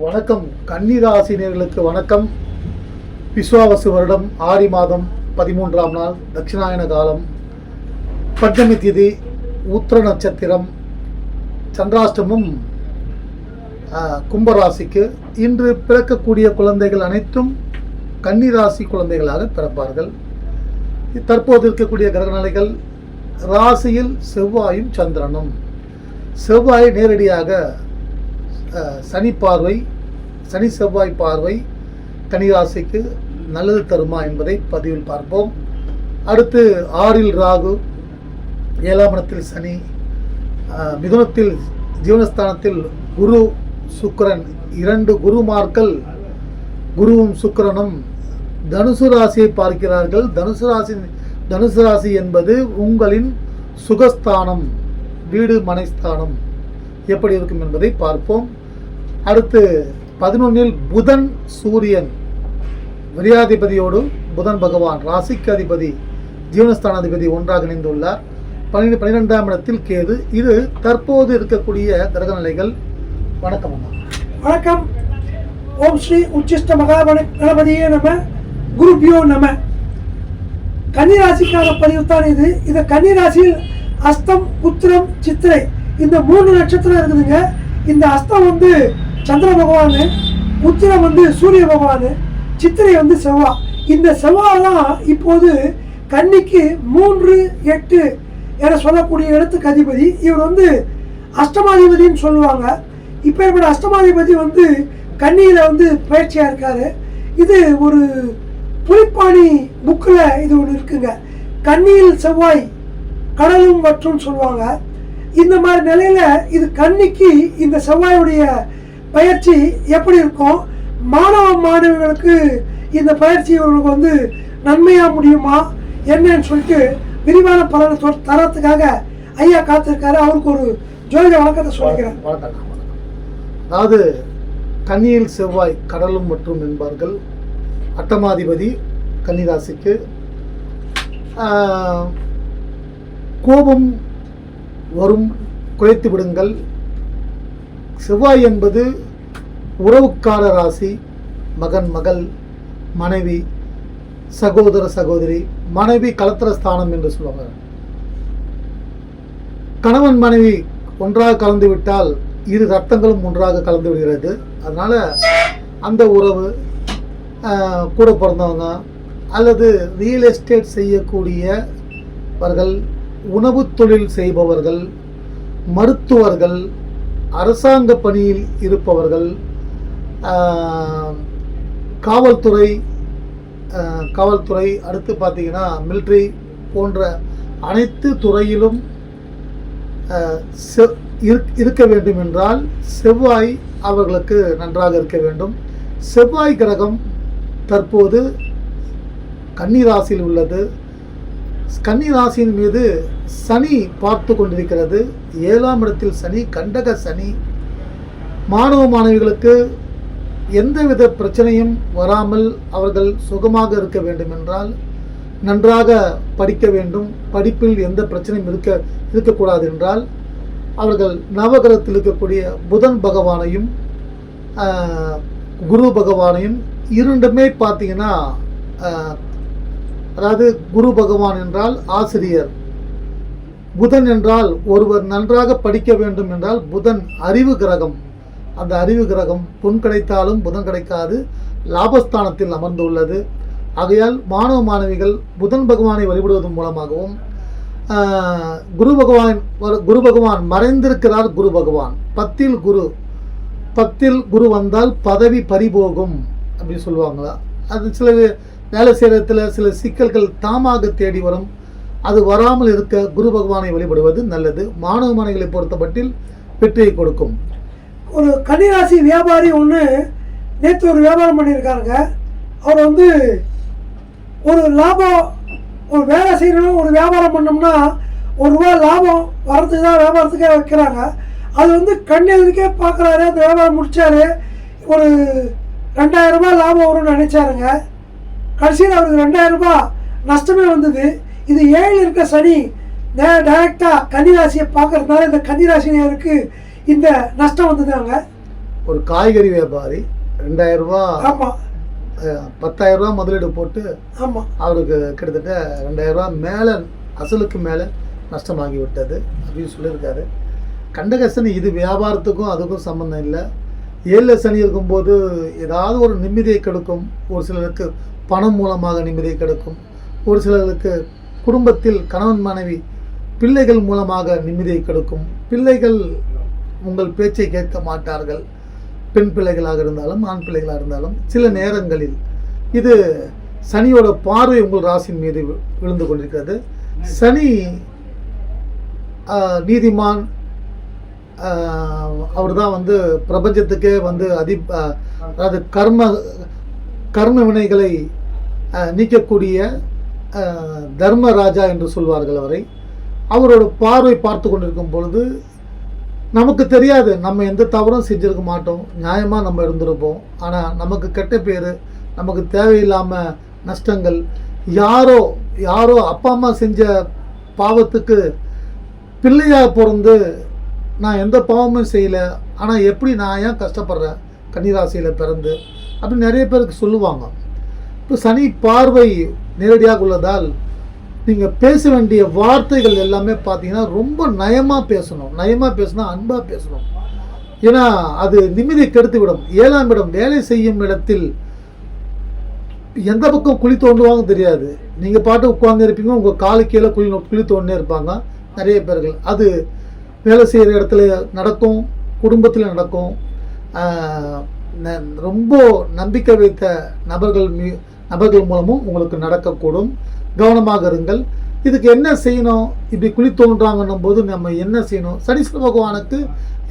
வணக்கம். கன்னிராசினியர்களுக்கு வணக்கம். விஸ்வாவசு வருடம் ஆடி மாதம் பதிமூன்றாம் நாள் தட்சிணாயன காலம். பஞ்சமி திதி உத்திர நட்சத்திரம் சந்திராஷ்டமும் கும்பராசிக்கு. இன்று பிறக்கக்கூடிய குழந்தைகள் அனைத்தும் கன்னிராசி குழந்தைகளாக பிறப்பார்கள். தற்போது இருக்கக்கூடிய கிரகநிலைகள் ராசியில் செவ்வாயும் சந்திரனும். செவ்வாய் நேரடியாக சனி பார்வை சனி செவ்வாய் பார்வை கன்னிராசிக்கு நல்லது தருமா என்பதை பதிவில் பார்ப்போம். அடுத்து ஆறில் ராகு ஏழாம் இடத்தில் சனி மிதுனத்தில் ஜீவனஸ்தானத்தில் குரு சுக்கரன். இரண்டு குருமார்கள் குருவும் சுக்கரனும் தனுசு ராசியை பார்க்கிறார்கள். தனுசு ராசி தனுசு ராசி என்பது உங்களின் சுகஸ்தானம் வீடு மனைஸ்தானம் எப்படி இருக்கும் என்பதை பார்ப்போம். அடுத்து பதினொன்னில் புதன் சூரியன். விரியாதிபதியோடு புதன் பகவான் ராசிக்கு அதிபதி ஜீவனஸ்தானாதிபதி ஒன்றாக இணைந்துள்ளார். பன்னிரெண்டு பன்னிரெண்டாம் இடத்தில் கேது. இது தற்போது இருக்கக்கூடிய கிரகநிலைகள். வணக்கம் அண்ணா வணக்கம். ஓம் ஸ்ரீ உச்சிஷ்ட மகாபண கணபதியே நம குருபியோ நம. கன்னிராசிக்கான பதிவு தான் இது. இந்த கன்னிராசியில் அஸ்தம் புத்திரம் சித்திரை இந்த மூணு நட்சத்திரம் இருக்குதுங்க. இந்த அஸ்தம் வந்து சந்திர பகவான் உத்திரம் வந்து சூரிய பகவான் சித்திரை வந்து செவ்வாய் இந்த செவ்வாய் தான் இப்போது கன்னிக்கு மூன்று எட்டு என சொல்லக்கூடிய இடத்துக்கு அதிபதி. இவர் வந்து அஷ்டமாதிபதின்னு சொல்லுவாங்க. இப்போ இப்பேற்பட்ட அஷ்டமாதிபதி வந்து கன்னியில் வந்து பயிற்சியாக இருக்கார். இது ஒரு புலிப்பாணி புக்கில் இது ஒன்று இருக்குங்க. கன்னியில் செவ்வாய் கடலும் மற்றும் சொல்லுவாங்க. இந்த மாதிரி நிலையில இது கன்னிக்கு இந்த செவ்வாயுடைய பயிற்சி எப்படி இருக்கும் மாணவ மாணவிகளுக்கு இந்த பயிற்சி இவர்களுக்கு வந்து நன்மையா முடியுமா என்னன்னு சொல்லிட்டு விரிவான பலனை தரத்துக்காக ஐயா காத்திருக்காரு. அவருக்கு ஒரு ஜோதிட வழக்கத்தை சொல்லிக்கிறேன். அதாவது கன்னியில் செவ்வாய் கடலும் மற்றும் என்பார்கள் அட்டமாதிபதி கன்னிராசிக்கு கோபம் வரும் குறைத்து விடுங்கள். செவ்வாய் என்பது உறவுக்கார ராசி மகன் மகள் மனைவி சகோதர சகோதரி மனைவி கலத்திர ஸ்தானம் என்று சொல்லுவாங்க. கணவன் மனைவி ஒன்றாக கலந்து விட்டால் இரு ரத்தங்களும் ஒன்றாக கலந்து விடுகிறது. அதனால் அந்த உறவு கூட பிறந்தவங்க அல்லது ரியல் எஸ்டேட் செய்யக்கூடியவர்கள் உணவு தொழில் செய்பவர்கள் மருத்துவர்கள் அரசாங்க பணியில் இருப்பவர்கள் காவல்துறை காவல்துறை அடுத்து பார்த்தீங்கன்னா மிலிட்ரி போன்ற அனைத்து துறையிலும் இருக்- இருக்க வேண்டும் என்றால் செவ்வாய் அவர்களுக்கு நன்றாக இருக்க வேண்டும். செவ்வாய் கிரகம் தற்போது கன்னி ராசியில் உள்ளது. கன்னி ராசியின் மீது சனி பார்த்து கொண்டிருக்கிறது. ஏழாம் இடத்தில் சனி கண்டக சனி. மாணவ மாணவிகளுக்கு எந்தவித பிரச்சனையும் வராமல் அவர்கள் சுகமாக இருக்க வேண்டும் என்றால் நன்றாக படிக்க வேண்டும். படிப்பில் எந்த பிரச்சனையும் இருக்க இருக்கக்கூடாது என்றால் அவர்கள் நவகிரகத்தில் இருக்கக்கூடிய புதன் பகவானையும் குரு பகவானையும் இரண்டுமே பார்த்தீங்கன்னா அதாவது குரு பகவான் என்றால் ஆசிரியர். புதன் என்றால் ஒருவர் நன்றாக படிக்க வேண்டும் என்றால் புதன் அறிவு கிரகம். அந்த அறிவு கிரகம் பொன் கிடைத்தாலும் புதன் கிடைக்காது லாபஸ்தானத்தில் அமர்ந்துள்ளது. ஆகையால் மாணவ மாணவிகள் புதன் பகவானை வழிபடுவதன் மூலமாகவும் குரு பகவான் வரு- குரு பகவான் மறைந்திருக்கிறார் குரு பகவான். பத்தில் குரு பத்தில் குரு வந்தால் பதவி பறிபோகும் அப்படின்னு சொல்லுவாங்களா? அது சில வேலை செய்கிறதுல சில சிக்கல்கள் தாமாக தேடி வரும். அது வராமல் இருக்க குரு பகவானை வழிபடுவது நல்லது. மாணவ மாணவிகளை பொறுத்தமட்டில் வெற்றியை கொடுக்கும். ஒரு கன்னிராசி வியாபாரி ஒன்று நேற்று ஒரு வியாபாரம் பண்ணியிருக்காருங்க. அவர் வந்து ஒரு லாபம் ஒரு வேலை செய்யணும் ஒரு வியாபாரம் பண்ணோம்னா ஒரு ரூபா லாபம் வரத்துக்கு தான் வியாபாரத்துக்கே வைக்கிறாங்க. அது வந்து கண் பார்க்குறாரு. அந்த வியாபாரம் முடித்தாரு ஒரு ரெண்டாயிரம் ரூபாய் லாபம் வரும்னு நினச்சாருங்க. கடைசியில் அவருக்கு ரெண்டாயிரம் ரூபாய் நஷ்டமே வந்தது. இது ஏழு இருக்க சனி டைரெக்டாக கன்னிராசியை பார்க்கறதுனால இந்த கன்னிராசினியருக்கு இந்த நஷ்டம் வந்ததாங்க ஒரு காய்கறி வியாபாரி ரெண்டாயிரம் ரூபா ஆமா. அஹ், பத்தாயிரம் ரூபா முதலீடு போட்டு ஆமா. அவருக்கு கிட்டத்தட்ட ரெண்டாயிரம் ரூபா மேலே அசலுக்கு மேலே நஷ்டமாகி விட்டது அப்படின்னு சொல்லியிருக்காரு. கண்டகசனி இது வியாபாரத்துக்கும் அதுக்கும் சம்மந்தம் இல்லை. ஏழில் சனி இருக்கும்போது ஏதாவது ஒரு நிம்மதியை கெடுக்கும் ஒரு சிலருக்கு பணம் மூலமாக நிம்மதியை கெடுக்கும். ஒரு சிலருக்கு குடும்பத்தில் கணவன் மனைவி பிள்ளைகள் மூலமாக நிம்மதியை கெடுக்கும். பிள்ளைகள் உங்கள் பேச்சை கேட்க மாட்டார்கள். பெண் பிள்ளைகளாக இருந்தாலும் ஆண் பிள்ளைகளாக இருந்தாலும் சில நேரங்களில் இது சனியோட பார்வை உங்கள் ராசியின் மீது விழுந்து கொண்டிருக்கிறது. சனி நீதிமான் அவர் தான் வந்து பிரபஞ்சத்துக்கே வந்து அதி அதாவது கர்ம கர்ம வினைகளை நீக்கக்கூடிய தர்மராஜா என்று சொல்வார்கள் அவரை. அவரோட பார்வை பார்த்து கொண்டிருக்கும் பொழுது நமக்கு தெரியாது நம்ம எந்த தவறும் செஞ்சிருக்க மாட்டோம். நியாயமாக நம்ம இருந்திருப்போம். ஆனால் நமக்கு கெட்ட பேர் நமக்கு தேவையில்லாமல் நஷ்டங்கள் யாரோ யாரோ அப்பா அம்மா செஞ்ச பாவத்துக்கு பிள்ளையாக பிறந்து நான் எந்த பாவமும் செய்யலை. ஆனால் எப்படி நான் ஏன் கஷ்டப்படுறேன்? கன்னிராசியில் பிறந்து அப்படின்னு நிறைய பேருக்கு சொல்லுவாங்க. இப்போ சனி பார்வை நேரடியாக உள்ளதால் நீங்கள் பேச வேண்டிய வார்த்தைகள் எல்லாமே பார்த்தீங்கன்னா ரொம்ப நயமாக பேசணும். நயமாக பேசினா அன்பாக பேசணும். ஏன்னா அது நிம்மதியை கெடுத்து விடும் ஏழாம் இடம் வேலை செய்யும் இடத்தில் எந்த பக்கம் குழி தோண்டுவாங்க தெரியாது. நீங்கள் பாட்டு உட்கார்ந்து இருப்பீங்க உங்கள் காலு கீழே குழி நோ- குழி தோண்டே இருப்பாங்க நிறைய பேர்கள். அது வேலை செய்கிற இடத்துல நடக்கும் குடும்பத்தில் நடக்கும் ரொம்ப நம்பிக்கை வைத்த நபர்கள் மீ நபர்கள் மூலமும் உங்களுக்கு நடக்கக்கூடும். கவனமாக இருங்கள். இதுக்கு என்ன செய்யணும்? இப்படி குழி தோன்றாங்கன்னும் போது நம்ம என்ன செய்யணும்? சனீஸ்வர பகவானுக்கு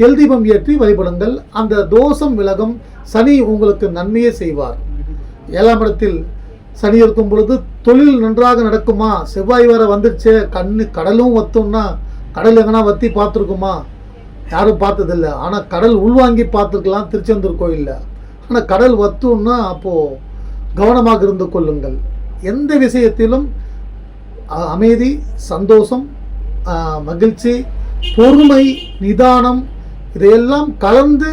எல் தீபம் ஏற்றி வழிபடுங்கள். அந்த தோஷம் விலகும் சனி உங்களுக்கு நன்மையே செய்வார். ஏழாம் இடத்தில் சனி இருக்கும் பொழுது தொழில் நன்றாக நடக்குமா? செவ்வாய் வேற வந்துடுச்சே கண்ணு கடலும் வத்தோம்னா கடல் எங்கன்னா வத்தி பார்த்துருக்குமா? யாரும் பார்த்ததில்ல. ஆனால் கடல் உள்வாங்கி பார்த்துருக்கலாம் திருச்செந்தூர் கோயிலில். ஆனால் கடல் வத்துன்னா அப்போது கவனமாக இருந்து கொள்ளுங்கள். எந்த விஷயத்திலும் அமைதி சந்தோஷம் மகிழ்ச்சி பொறுமை நிதானம் இதையெல்லாம் கலந்து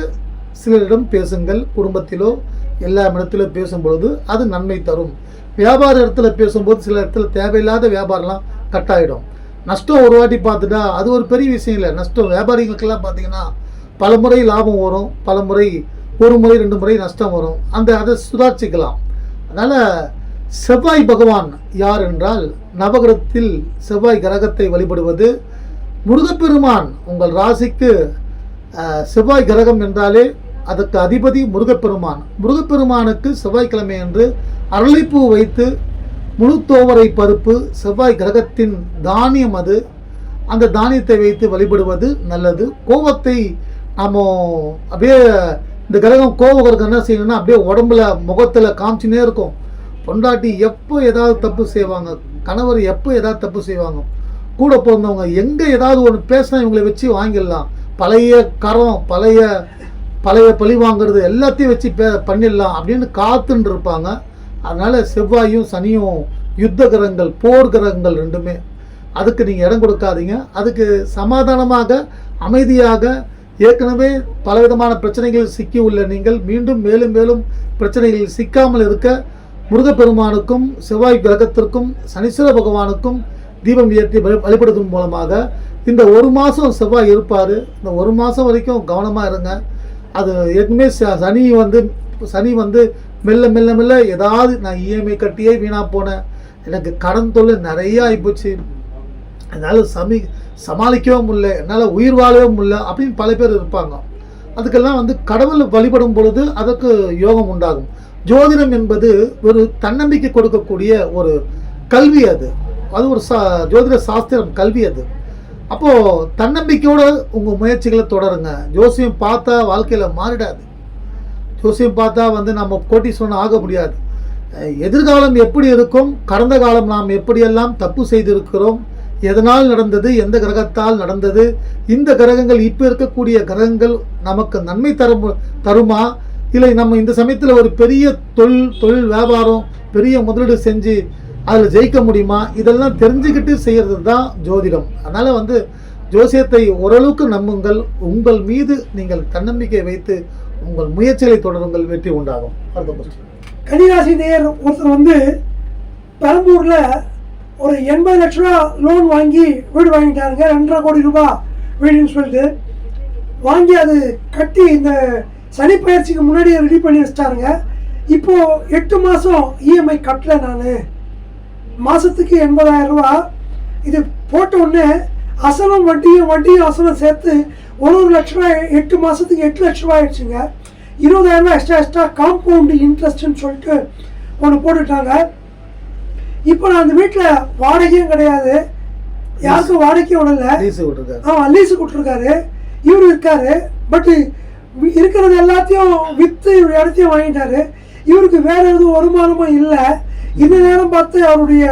சிலரிடம் பேசுங்கள். குடும்பத்திலோ எல்லா இடத்திலும் பேசும்பொழுது அது நன்மை தரும். வியாபார இடத்துல பேசும்போது சில இடத்துல தேவையில்லாத வியாபாரம்லாம் கட்டாயிடும். நஷ்டம் ஒரு வாட்டி பார்த்துட்டா அது ஒரு பெரிய விஷயம் இல்லை. நஷ்டம் வியாபாரிகளுக்கெல்லாம் பார்த்தீங்கன்னா பல முறை லாபம் வரும் பல முறை ஒரு முறை ரெண்டு முறை நஷ்டம் வரும். அந்த அதை சுதாரிச்சுக்கலாம். அதனால் செவ்வாய் பகவான் யார் என்றால் நவகிரகத்தில் செவ்வாய் கிரகத்தை வழிபடுவது முருகப்பெருமான். உங்கள் ராசிக்கு செவ்வாய் கிரகம் என்றாலே அதற்கு அதிபதி முருகப்பெருமான். முருகப்பெருமானுக்கு செவ்வாய்க்கிழமை என்று அரளிப்பூ வைத்து முழுத்தோவரை பருப்பு செவ்வாய் கிரகத்தின் தானியம் அது. அந்த தானியத்தை வைத்து வழிபடுவது நல்லது. கோபத்தை நாம் அப்படியே இந்த கிரகம் கோப கிரகம் என்ன செய்யணும்னா அப்படியே உடம்புல முகத்தில் காமிச்சுனே இருக்கும். பொண்டாட்டி எப்போ ஏதாவது தப்பு செய்வாங்க? கணவர் எப்போ ஏதாவது தப்பு செய்வாங்க? கூட பிறந்தவங்க எங்கே ஏதாவது ஒன்று பேசினா இவங்களை வச்சு வாங்கிடலாம். பழைய கரம் பழைய பழைய பழி வாங்குறது எல்லாத்தையும் வச்சு பே பண்ணிடலாம் அப்படின்னு காத்துன்னு இருப்பாங்க. அதனால் செவ்வாயும் சனியும் யுத்த கிரகங்கள் போர் கிரகங்கள் ரெண்டுமே. அதுக்கு நீங்கள் இடம் கொடுக்காதீங்க. அதுக்கு சமாதானமாக அமைதியாக ஏற்கனவே பலவிதமான பிரச்சனைகளில் சிக்கி உள்ள நீங்கள் மீண்டும் மேலும் மேலும் பிரச்சனைகளில் சிக்காமல் இருக்க முருகப்பெருமானுக்கும் செவ்வாய் கிரகத்திற்கும் சனீஸ்வர பகவானுக்கும் தீபம் ஏற்றி வழி வழிபடுவதன் மூலமாக இந்த ஒரு மாதம் செவ்வாய் இருப்பார். இந்த ஒரு மாதம் வரைக்கும் கவனமாக இருங்க. அது ஏற்கனவே சனி வந்து சனி வந்து மெல்ல மெல்ல மெல்ல ஏதாவது நான் இஎம்ஐ கட்டியே வீணாக போனேன். எனக்கு கடன் தொல்லை நிறையா ஆகிப்போச்சு என்னால் சமி சமாளிக்கவே முடியல. என்னால் உயிர் வாழவே முடியல அப்படின்னு பல பேர் இருப்பாங்க. அதுக்கெல்லாம் வந்து கடவுள் வழிபடும் பொழுது அதற்கு யோகம் உண்டாகும். ஜோதிடம் என்பது ஒரு தன்னம்பிக்கை கொடுக்கக்கூடிய ஒரு கல்வி அது. அது ஒரு சா ஜோதிட சாஸ்திரம் கல்வி அது. அப்போது தன்னம்பிக்கையோடு உங்கள் முயற்சிகளை தொடருங்க. ஜோசியம் பார்த்தா வாழ்க்கையில் மாறிடாது. ஜோசியம் பார்த்தா வந்து நம்ம கோட்டீஸ்வரன் ஆக முடியாது. எதிர்காலம் எப்படி இருக்கும்? கடந்த காலம் நாம் எப்படியெல்லாம் தப்பு செய்திருக்கிறோம்? எதனால் நடந்தது? எந்த கிரகத்தால் நடந்தது? இந்த கிரகங்கள் இப்போ இருக்கக்கூடிய கிரகங்கள் நமக்கு நன்மை தரும் தருமா? இல்லை நம்ம இந்த சமயத்தில் ஒரு பெரிய தொழில் தொழில் வியாபாரம் பெரிய முதலீடு செஞ்சு அதில் ஜெயிக்க முடியுமா? இதெல்லாம் தெரிஞ்சுக்கிட்டு செய்கிறது தான் ஜோதிடம். அதனால் வந்து ஜோசியத்தை ஓரளவுக்கு நம்புங்கள். உங்கள் மீது நீங்கள் தன்னம்பிக்கை வைத்து உங்கள் முயற்சிகளை தொடருங்கள் வெற்றி உண்டாகும். அடுத்த கொஸ்டின் கன்னிராசி நேயர் ஒருத்தர் வந்து பெரம்பூர்ல ஒரு எண்பது லட்ச ரூபா லோன் வாங்கி வீடு வாங்கிட்டாருங்க ரெண்டரை கோடி ரூபாய் வீடுன்னு சொல்லிட்டு வாங்கி அது கட்டி இந்த சனி பயிற்சிக்கு முன்னாடியே ரெடி பண்ணி வச்சிட்டாருங்க. இப்போ எட்டு மாதம் இஎம்ஐ கட்டல நான். மாதத்துக்கு எண்பதாயிரம் ரூபா. இது போட்ட உடனே அசலும் வட்டியும் வட்டியும் அசலும் சேர்த்து ஒரு ஒரு லட்ச ரூபாய் எட்டு மாதத்துக்கு எட்டு லட்ச ரூபாய் ஆயிடுச்சுங்க. இருபதாயிரம் எக்ஸ்ட்ரா எக்ஸ்ட்ரா காம்பவுண்டு இன்ட்ரெஸ்ட்னு சொல்லிட்டு ஒன்று போட்டுட்டாங்க. இப்போ நான் அந்த வீட்டில் வாடகையும் கிடையாது. யாருக்கும் வாடகையும் விடல. லீஸு விட்டுருக்காரு அவன் லீஸு கொடுத்துருக்காரு. இவர் இருக்காரு. பட் இருக்கிறது எல்லாத்தையும் விற்று இவர் இடத்தையும் வாங்கிட்டாரு. இவருக்கு வேற எதுவும் வருமானமும் இல்லை. இந்த நேரம் பார்த்து அவருடைய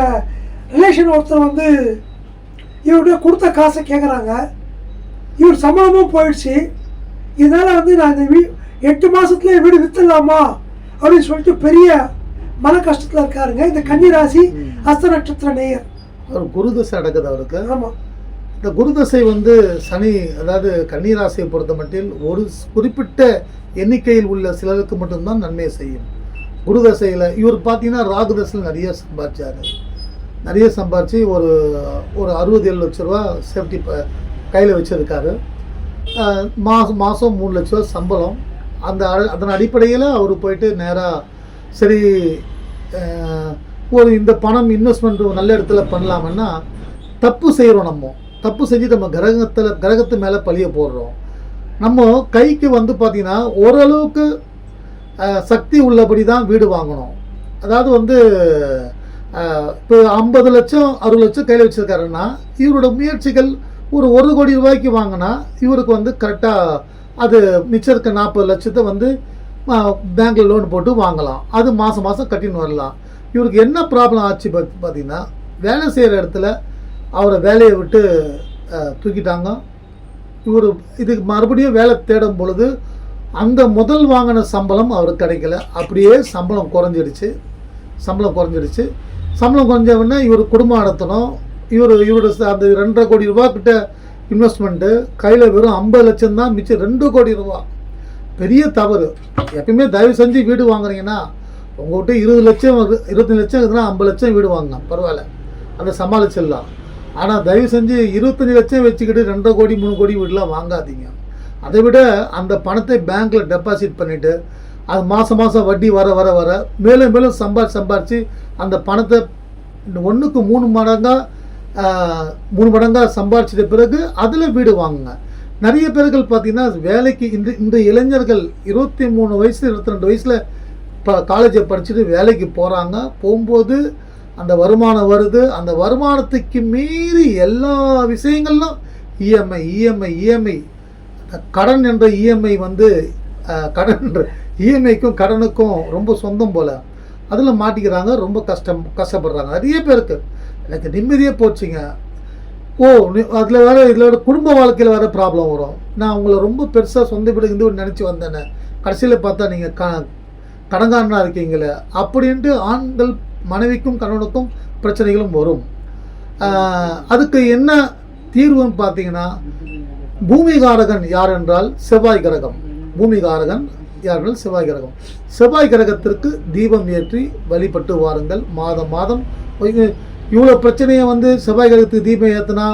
ரிலேஷன் ஒருத்தர் வந்து இவர்கிட்ட கொடுத்த காசை கேட்குறாங்க இவர் சம்பளமும் போயிடுச்சு. இதனால வந்து நான் இந்த வீ எட்டு மாசத்துலயே வீடு வித்துடலாமா? அப்படின்னு சொல்லிட்டு பெரிய மன கஷ்டத்தில் இருக்காருங்க. இந்த கன்னிராசி அஸ்த நட்சத்திர நேயர். அவர் குருதசை அடக்குது அவருக்கு. ஆமாம் இந்த குருதசை வந்து சனி அதாவது கன்னிராசியை பொறுத்த மட்டில் ஒரு குறிப்பிட்ட எண்ணிக்கையில் உள்ள சிலருக்கு மட்டும்தான் நன்மை செய்யும். குருதசையில் இவர் பார்த்தீங்கன்னா ராகுதசையில் நிறைய சம்பாதிச்சாரு. நிறைய சம்பாதிச்சு ஒரு ஒரு அறுபது ஏழு லட்ச ரூபா சேஃப்டி கையில் வச்சுருக்காரு. மாதம் மாதம் மூணு லட்ச ரூபா சம்பளம். அந்த அ- அதன் அடிப்படையில் அவர் போயிட்டு நேராக சரி ஒரு இந்த பணம் இன்வெஸ்ட்மெண்ட் நல்ல இடத்துல பண்ணலாமன்னா தப்பு செய்கிறோம் நம்ம. தப்பு செஞ்சு நம்ம கிரகத்தில் கிரகத்து மேலே பழிய போடுறோம். நம்ம கைக்கு வந்து பார்த்திங்கன்னா ஓரளவுக்கு சக்தி உள்ளபடி தான் வீடு வாங்கணும். அதாவது வந்து இப்போ ஐம்பது லட்சம் அறுபது லட்சம் கையில் வச்சுருக்காருன்னா இவரோட முயற்சிகள் ஒரு ஒரு கோடி ரூபாய்க்கு வாங்கினா இவருக்கு வந்து கரெக்டாக அது மிச்சம் இருக்க நாற்பது லட்சத்தை வந்து பேங்க்கில் லோன் போட்டு வாங்கலாம். அது மாதம் மாதம் கட்டின்னு வரலாம். இவருக்கு என்ன ப்ராப்ளம் ஆச்சு பார்த்து பார்த்தீங்கன்னா வேலை செய்கிற இடத்துல அவரை வேலையை விட்டு தூக்கிட்டாங்க. இவர் இதுக்கு மறுபடியும் வேலை தேடும் பொழுது அந்த முதல் வாங்கின சம்பளம் அவருக்கு கிடைக்கல. அப்படியே சம்பளம் குறைஞ்சிடுச்சு. சம்பளம் குறைஞ்சிடுச்சு. சம்பளம் குறைஞ்ச உடனே இவர் குடும்பம் நடத்தணும். இவர் இவரோட அந்த ரெண்டரை கோடி ரூபா கிட்ட இன்வெஸ்ட்மெண்ட்டு கையில் வெறும் ஐம்பது லட்சம் தான் மிச்சம் ரெண்டு கோடி ரூபா. பெரிய தவறு. எப்பயுமே தயவு செஞ்சு வீடு வாங்குறீங்கன்னா உங்கள்கிட்ட இருபது லட்சம் வருது- இருபத்தஞ்சு லட்சம் இருக்குதுன்னா ஐம்பது லட்சம் வீடு வாங்க பரவாயில்ல. அதை சமாளிச்சிடலாம். ஆனால் தயவு செஞ்சு இருபத்தஞ்சி லட்சம் வச்சுக்கிட்டு ரெண்டரை கோடி மூணு கோடி வீடெலாம் வாங்காதீங்க. அதை விட அந்த பணத்தை பேங்க்கில் டெபாசிட் பண்ணிவிட்டு அது மாதம் மாதம் வட்டி வர வர வர மேலும் மேலும் சம்பாதி சம்பாரித்து அந்த பணத்தை ஒன்றுக்கு மூணு மடங்காக மூணு மடங்காக சம்பாரிச்சிட்ட பிறகு அதில் வீடு வாங்குங்க. நிறைய பேர்கள் பார்த்தீங்கன்னா வேலைக்கு இந்த இந்த இளைஞர்கள் இருபத்தி மூணு வயசு இருபத்தி ரெண்டு வயசில் இப்போ காலேஜை படிச்சுட்டு வேலைக்கு போகிறாங்க போகும்போது அந்த வருமானம் வருது. அந்த வருமானத்துக்கு மீறி எல்லா விஷயங்களும் இஎம்ஐ இஎம்ஐ இஎம்ஐ. கடன் என்ற இஎம்ஐ வந்து கடன் என்ற இஎம்ஐக்கும் கடனுக்கும் ரொம்ப சொந்தம் போல். அதில் மாட்டிக்கிறாங்க. ரொம்ப கஷ்டம் கஷ்டப்படுறாங்க. நிறைய பேருக்கு. எனக்கு நிம்மதியே போச்சுங்க. ஓ அதில் வேறு இதில் வேற குடும்ப வாழ்க்கையில் வேறு ப்ராப்ளம் வரும். நான் உங்களை ரொம்ப பெருசாக சொந்த வீடு இருந்து நினச்சி வந்தேனே. கடைசியில் பார்த்தா நீங்கள் க கடங்காரனாக இருக்கீங்களே. அப்படின்ட்டு ஆண்கள் மனைவிக்கும் கணவனுக்கும் பிரச்சனைகளும் வரும். அதுக்கு என்ன தீர்வுன்னு பார்த்தீங்கன்னா பூமிகாரகன் யார் என்றால் செவ்வாய் கிரகம். பூமிகாரகன் யார் என்றால் செவ்வாய் கிரகம். செவ்வாய் கிரகத்திற்கு தீபம் ஏற்றி வழிபட்டு வாருங்கள். மாதம் மாதம் இவ்வளோ பிரச்சனையை வந்து செவ்வாய் கிரகத்துக்கு தீபம் ஏற்றினா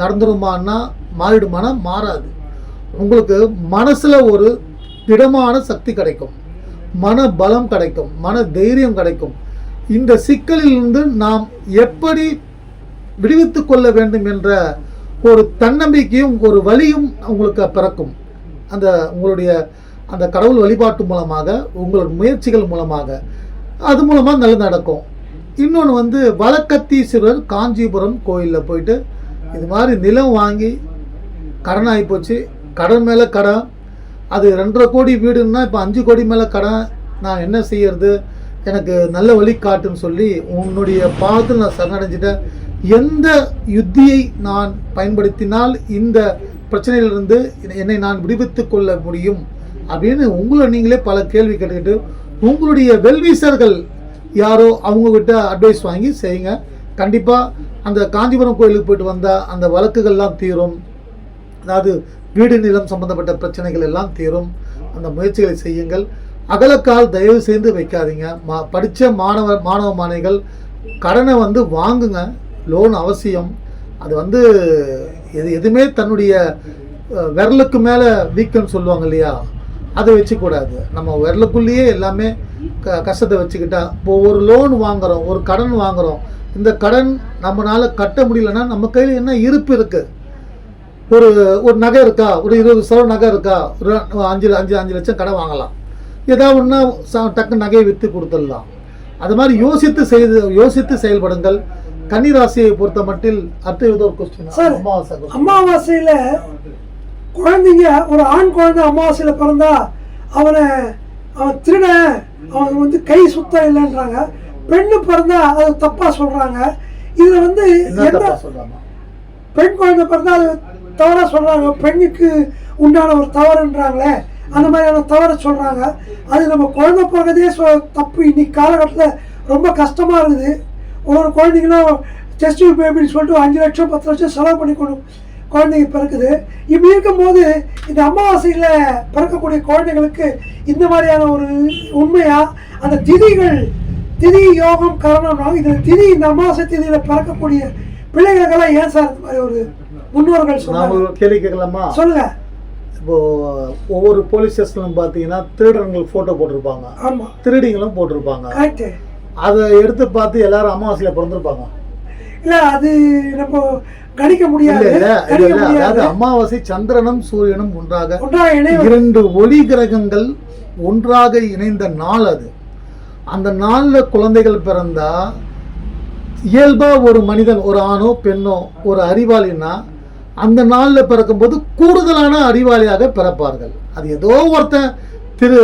நடந்துருமான்னா மாறிடுமானா மாறாது. உங்களுக்கு மனசில் ஒரு திடமான சக்தி கிடைக்கும். மன பலம் கிடைக்கும். மன தைரியம் கிடைக்கும். இந்த சிக்கலிலிருந்து நாம் எப்படி விடுவித்து கொள்ள வேண்டும் என்ற ஒரு தன்னம்பிக்கையும் ஒரு வழியும் உங்களுக்கு பிறக்கும். அந்த உங்களுடைய அந்த கடவுள் வழிபாட்டு மூலமாக உங்களோட முயற்சிகள் மூலமாக. அது மூலமாக நல்லது நடக்கும். இன்னொன்று வந்து வழக்கத்தீஸ்வரர் காஞ்சிபுரம் கோயிலில் போயிட்டு இது மாதிரி நிலம் வாங்கி கடன் ஆகி போச்சு. கடன் மேலே கடன். அது ரெண்டரை கோடி வீடுன்னா இப்போ அஞ்சு கோடி மேலே கடன். நான் என்ன செய்யறது? எனக்கு நல்ல வழி காட்டுன்னு சொல்லி உன்னுடைய பாதத்தில் நான் சரணடைஞ்சிட்டேன். எந்த யுத்தியை நான் பயன்படுத்தினால் இந்த பிரச்சனையிலிருந்து என்னை நான் விடுவித்து கொள்ள முடியும்? அப்படின்னு உங்களை நீங்களே பல கேள்வி கேட்டுக்கிட்டு உங்களுடைய வெல்வீசர்கள் யாரோ அவங்கக்கிட்ட அட்வைஸ் வாங்கி செய்யுங்க. கண்டிப்பாக அந்த காஞ்சிபுரம் கோயிலுக்கு போயிட்டு வந்தால் அந்த வழக்குகள்லாம் தீரும். அதாவது வீடு நிலம் சம்பந்தப்பட்ட பிரச்சனைகள் எல்லாம் தீரும். அந்த முயற்சிகளை செய்யுங்கள். அகலக்கால் தயவு செய்து வைக்காதீங்க. மா படித்த மாணவ மாணவ மாணவிகள் கடனை வந்து வாங்குங்க. லோன் அவசியம். அது வந்து எது எதுவுமே தன்னுடைய விரலுக்கு மேலே வீக்கன்னு சொல்லுவாங்க இல்லையா? அதை வச்சுக்கூடாது. நம்ம விரலுக்குள்ளேயே எல்லாமே க கஷ்டத்தை வச்சுக்கிட்டா இப்போ ஒரு லோன் வாங்குறோம் ஒரு கடன் வாங்குறோம். இந்த கடன் நம்மளால கட்ட முடியலன்னா நம்ம கையில் என்ன இருப்பு இருக்குது ஒரு ஒரு நகை இருக்கா? ஒரு இருபது சவரன் நகை இருக்கா? ஒரு அஞ்சு அஞ்சு அஞ்சு லட்சம் கடன் வாங்கலாம். ஏதாவது ஒன்றா டக்கு நகையை விற்று கொடுத்துடலாம். அது மாதிரி யோசித்து செய்து யோசித்து செயல்படுங்கள். கன்னிராசியை பொறுத்த மட்டில் அடுத்த இது ஒரு கொஸ்டின் அமாவாசை. அமாவாசையில குழந்தைங்க ஒரு ஆண் குழந்தை அமாவாசையில பிறந்தா அவனை அவன் திருடன் அவன் வந்து கை சுத்தம் இல்லைன்றாங்க. பெண்ணு பிறந்தா அது தப்பா சொல்றாங்க. இதுல வந்து எந்த பெண் குழந்தை பிறந்தா அது தவறா சொல்றாங்க. பெண்ணுக்கு உண்டான ஒரு தவறுன்றாங்களே அந்த மாதிரியான தவறை சொல்றாங்க. அது நம்ம குழந்தை பிறகுதே சொ தப்பு. இன்னைக்கு காலகட்டத்தில் ரொம்ப கஷ்டமா இருக்குது. ஒவ்வொரு குழந்தைங்களும் டெஸ்ட் பேபின்னு சொல்லிட்டு அஞ்சு லட்சம் பத்து லட்சம் செலவு பண்ணி கொடு குழந்தைங்க பிறக்குது. இப்படி இருக்கும்போது இந்த அமாவாசையில் பிறக்கக்கூடிய குழந்தைங்களுக்கு இந்த மாதிரியான ஒரு உண்மையா? அந்த திதிகள் திதி யோகம் கரணம் இது திதி இந்த அமாவாசை திதியில பிறக்கக்கூடிய பிள்ளைகளுக்கெல்லாம் ஏன் சார் இந்த மாதிரி ஒரு முன்னோர்கள் சொன்னாங்க? கேள்வி கேட்கலாமா? சொல்லுங்க. இப்போ ஒவ்வொரு போலீஸ் ஸ்டேஷன்லும் பார்த்தீங்கன்னா திருடர்கள் ஃபோட்டோ போட்டிருப்பாங்க. ஆமா. திருடிங்களும் போட்டிருப்பாங்க. அதை எடுத்து பார்த்து எல்லாரும் அமாவாசையில் பிறந்திருப்பாங்க. இல்ல அது நம்ம கணிக்க முடியாது. அதாவது அமாவாசை சந்திரனும் சூரியனும் ஒன்றாக இரண்டு ஒளி கிரகங்கள் ஒன்றாக இணைந்த நாள் அது. அந்த நாள்ல குழந்தைகள் பிறந்தா இயல்பா ஒரு மனிதன் ஒரு ஆணோ பெண்ணோ ஒரு அறிவாளின்னா அந்த நாள்ல பிறக்கும்போது கூடுதலான அறிவாளியாக பிறப்பார்கள். அது ஏதோ ஒருத்தன் திரு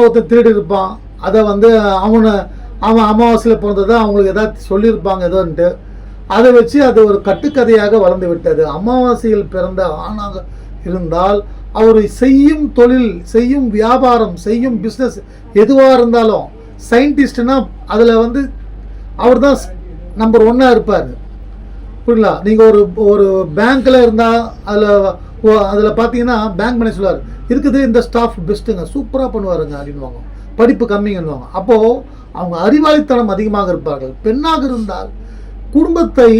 ஒருத்தன் திருடி இருப்பான் அதை வந்து அவனை அவன் அமாவாசையில் பிறந்ததை அவங்களுக்கு ஏதாவது சொல்லியிருப்பாங்க ஏதோன்ட்டு அதை வச்சு அது ஒரு கட்டுக்கதையாக வளர்ந்து விட்டது. அமாவாசையில் பிறந்த ஆணாக இருந்தால் அவர் செய்யும் தொழில் செய்யும் வியாபாரம் செய்யும் பிஸ்னஸ் எதுவாக இருந்தாலும் சயின்டிஸ்ட்னா அதில் வந்து அவர் தான் நம்பர் ஒன்னாக இருப்பார். புரியல நீங்கள் ஒரு ஒரு பேங்க்கில் இருந்தால் அதில் அதில் பார்த்தீங்கன்னா பேங்க் மேனேஜ் சொல்லுவார் இருக்குது இந்த ஸ்டாஃப் பெஸ்ட்டுங்க சூப்பராக பண்ணுவாருங்க அப்படின்வாங்க படிப்பு கம்மிங்கன்னுவாங்க. அப்போது அவங்க அறிவாளித்தனம் அதிகமாக இருப்பார்கள். பெண்ணாக இருந்தால் குடும்பத்தை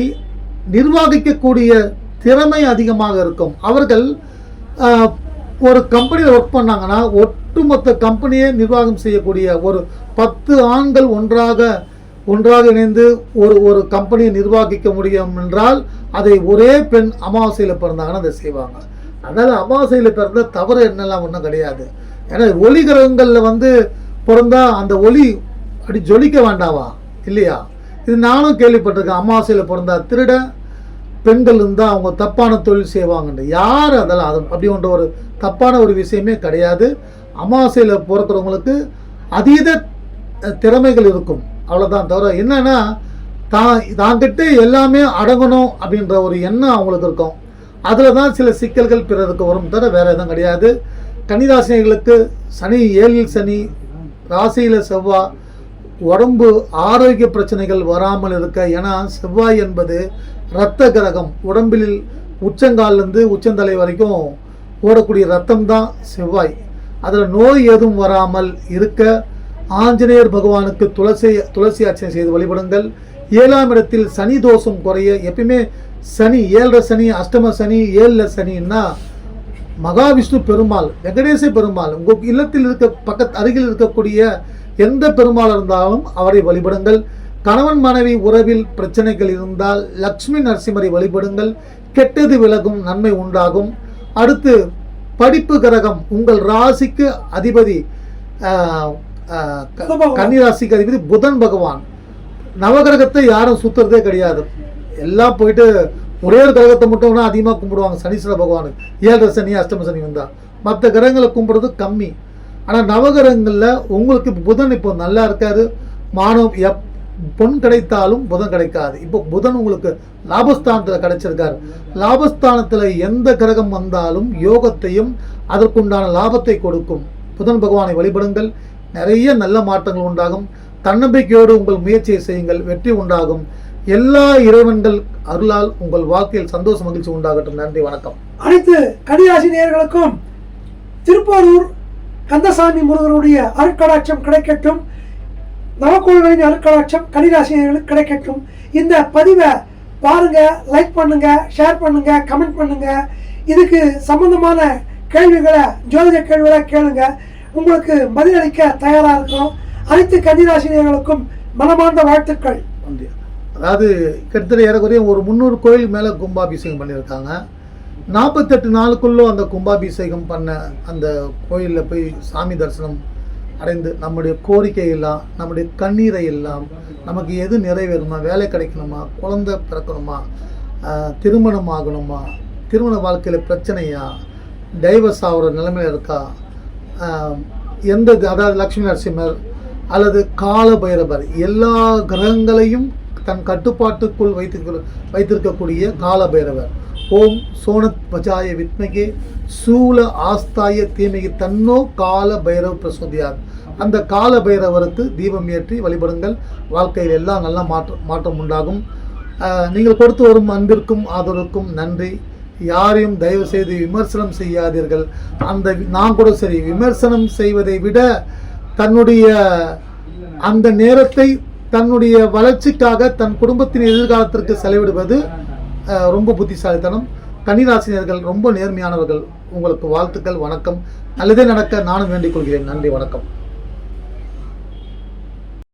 நிர்வகிக்கக்கூடிய திறமை அதிகமாக இருக்கும். அவர்கள் ஒரு கம்பெனியில் ஒர்க் பண்ணாங்கன்னா ஒட்டுமொத்த கம்பெனியை நிர்வாகம் செய்யக்கூடிய ஒரு பத்து ஆண்கள் ஒன்றாக ஒன்றாக இணைந்து ஒரு ஒரு கம்பெனியை நிர்வகிக்க முடியும் என்றால் அதை ஒரே பெண் அமாவாசையில் பிறந்தாங்கன்னா அதை செய்வாங்க. அதனால் அமாவாசையில் பிறந்த தவறு என்னெல்லாம் ஒன்றும் கிடையாது. ஏன்னா ஒளி கிரகங்களில் வந்து பிறந்தா அந்த ஒளி அப்படி ஜொலிக்க வேண்டாவா? இல்லையா? இது நானும் கேள்விப்பட்டிருக்கேன். அமாவாசையில் பிறந்தா திருட பெண்கள் இருந்தால் அவங்க தப்பான தொழில் செய்வாங்கன்னு யார் அதெல்லாம்? அது அப்படி ஒன்ற ஒரு தப்பான ஒரு விஷயமே கிடையாது. அமாவாசையில் பிறக்கிறவங்களுக்கு அதீத திறமைகள் இருக்கும். அவ்வளோதான் தவிர என்னன்னா தான் தாங்கிட்ட எல்லாமே அடங்கணும் அப்படின்ற ஒரு எண்ணம் அவங்களுக்கு இருக்கும். அதில் தான் சில சிக்கல்கள் பிறருக்கு வரும் தவிர வேறு எதுவும் கிடையாது. கன்னிராசினிகளுக்கு சனி ஏழில் சனி ராசியில் செவ்வாய் உடம்பு ஆரோக்கிய பிரச்சனைகள் வராமல் இருக்க ஏன்னா செவ்வாய் என்பது இரத்த கிரகம். உடம்பில் உச்சங்கால்லேருந்து உச்சந்தலை வரைக்கும் ஓடக்கூடிய ரத்தம் தான் செவ்வாய். அதில் நோய் எதுவும் வராமல் இருக்க ஆஞ்சநேயர் பகவானுக்கு துளசி துளசி அர்ச்சனை செய்து வழிபடுங்கள். ஏழாம் இடத்தில் சனி தோஷம் குறைய எப்பயுமே சனி ஏழரை சனி அஷ்டம சனி ஏழில் சனின்னா மகாவிஷ்ணு பெருமாள் வெங்கடேச பெருமாள் உங்கள் இல்லத்தில் இருக்க பக்கத்து அருகில் இருக்கக்கூடிய எந்த பெருமாள் இருந்தாலும் அவரை வழிபடுங்கள். கணவன் மனைவி உறவில் பிரச்சனைகள் இருந்தால் லக்ஷ்மி நரசிம்மரை வழிபடுங்கள். கெட்டது விலகும் நன்மை உண்டாகும். அடுத்து படிப்பு கிரகம் உங்கள் ராசிக்கு அதிபதி ஆஹ், ஆஹ், க- புதன் பகவான். கன்னி ராசிக்கு அதிபதி புதன் பகவான். நவகிரகத்தை யாரும் சுத்துறதே கிடையாது. எல்லாம் போயிட்டு ஒரே ஒரு கிரகத்தை மட்டும் தான் அதிகமாக கும்பிடுவாங்க. சனீஸ்வர பகவானுக்கு ஏழரை சனி அஷ்டம சனி வந்தால் மற்ற கிரகங்களை கும்பிடுறது கம்மி. ஆனால் நவகிரகங்களில் உங்களுக்கு புதன் இப்போ நல்லா இருக்காது மானவ எப் பொன் கிடைத்தாலும் புதன் கிடைக்காது. இப்போ புதன் உங்களுக்கு லாபஸ்தானத்தில் கிடைச்சிருக்காரு. லாபஸ்தானத்தில் எந்த கிரகம் வந்தாலும் யோகத்தையும் அதற்குண்டான லாபத்தை கொடுக்கும். புதன் பகவானை வழிபடுங்கள். நிறைய நல்ல மாற்றங்கள் உண்டாகும். தன்னம்பிக்கையோடு உங்கள் முயற்சியை செய்யுங்கள். வெற்றி உண்டாகும். எல்லா இறைவன்கள் அருளால் உங்கள் வாழ்க்கையில் சந்தோஷ மகிழ்ச்சி உண்டாகட்டும். நன்றி வணக்கம். அனைத்து கன்னிராசி நேயர்களுக்கும் திருப்பாரூர் கந்தசாமி முருகனுடைய அருட்கடாட்சம் கிடைக்கட்டும். நவக்கோள்களின் அருட்கடாட்சம் கன்னிராசினியர்களுக்கு கிடைக்கட்டும். இந்த பதிவை பாருங்க லைக் பண்ணுங்க ஷேர் பண்ணுங்க கமெண்ட் பண்ணுங்க. இதுக்கு சம்பந்தமான கேள்விகளை ஜோதிட கேள்விகளை கேளுங்க. உங்களுக்கு பதிலளிக்க தயாராக இருக்கிறோம் அனைத்து கன்னிராசினியர்களுக்கும் மனமார்ந்த வாழ்த்துக்கள். நன்றி. அதாவது கிட்டத்தட்ட ஏறக்குறைய ஒரு முந்நூறு கோயில் மேலே கும்பாபிஷேகம் பண்ணியிருக்காங்க. நாற்பத்தெட்டு நாளுக்குள்ளே அந்த கும்பாபிஷேகம் பண்ண அந்த கோயிலில் போய் சாமி தரிசனம் அடைந்து நம்முடைய கோரிக்கை எல்லாம் நம்முடைய கண்ணீரை எல்லாம் நமக்கு எது நிறைவேறுமா வேலை கிடைக்கணுமா குழந்தை பிறக்கணுமா திருமணம் ஆகணுமா திருமண வாழ்க்கையில் பிரச்சனையா டைவர்ஸ் ஆகிற நிலைமையில் இருக்கா எந்த அதாவது லக்ஷ்மி நரசிம்மர் அல்லது கால பைரவர் எல்லா கிரகங்களையும் தன் கட்டுப்பாட்டுக்குள் வைத்திருக்க வைத்திருக்கக்கூடிய கால பைரவர் ஓம் சோனத் பஜாய வித்மகே சூல ஆஸ்தாய தீமகி தன்னோ கால பைரவ பிரசோதியார் அந்த கால பைரவருக்கு தீபம் ஏற்றி வழிபடுங்கள். வாழ்க்கையில் எல்லாம் நல்ல மாற்றம் மாற்றம் உண்டாகும். நீங்கள் கொடுத்து வரும் அன்பிற்கும் ஆதரவுக்கும் நன்றி. யாரையும் தயவு செய்து விமர்சனம் செய்யாதீர்கள். அந்த நான் கூட சரி விமர்சனம் செய்வதை விட தன்னுடைய அந்த நேரத்தை தன்னுடைய வளர்ச்சிக்காக தன் குடும்பத்தின் எதிர்காலத்திற்கு செலவிடுவது ரொம்ப புத்திசாலித்தனம். கன்னிராசினியர்கள் ரொம்ப நேர்மையானவர்கள். உங்களுக்கு வாழ்த்துக்கள் வணக்கம். நல்லதே நடக்க நானும் வேண்டிக் கொள்கிறேன். நன்றி வணக்கம்.